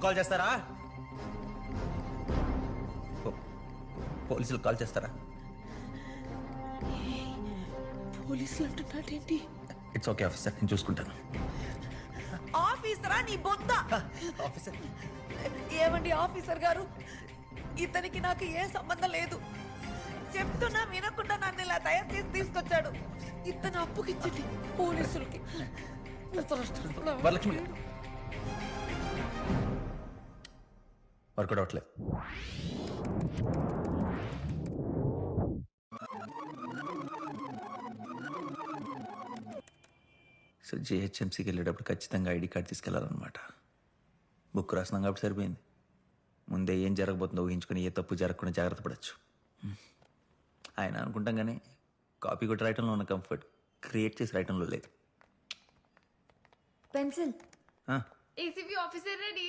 Call చేస్తారా? పోలీసులు call చేస్తారా? పోలీసులు అంటున్నాడేంటి ఇట్స్ ఓకే ఆఫీసర్ నేను చూసుకుంటాను. ఆఫీసరా నీ బొంద ఆఫీసర్ ఏమండి ఆఫీసర్ గారు? ఇతనికి నాకు ఏ సంబంధం లేదు. చెప్తున్నా వినకుండా నన్ను ఇలా తయారు చేసి తీసుకొచ్చాడు. ఇతను అప్పుకిచ్చండి పోలీసులకి. వరలక్ష్మి వర్కౌట్ అవట్లేదు. సో జిహెచ్ఎంసీకి వెళ్ళేటప్పుడు ఖచ్చితంగా ఐడి కార్డ్ తీసుకెళ్ళాలన్నమాట బుక్ రాసినాం కాబట్టి సరిపోయింది. ముందే ఏం జరగబోతుందో ఊహించుకొని ఏ తప్పు జరగకుండా జాగ్రత్త పడచ్చు. ఆయన అనుకుంటాం కానీ కాపీ కొట్టి రాయటంలో ఉన్న కంఫర్ట్ క్రియేట్ చేసి రాయటంలో లేదు. పెన్సిల్. ఆ, ఏసీపీ ఆఫీసర్ రెడీ.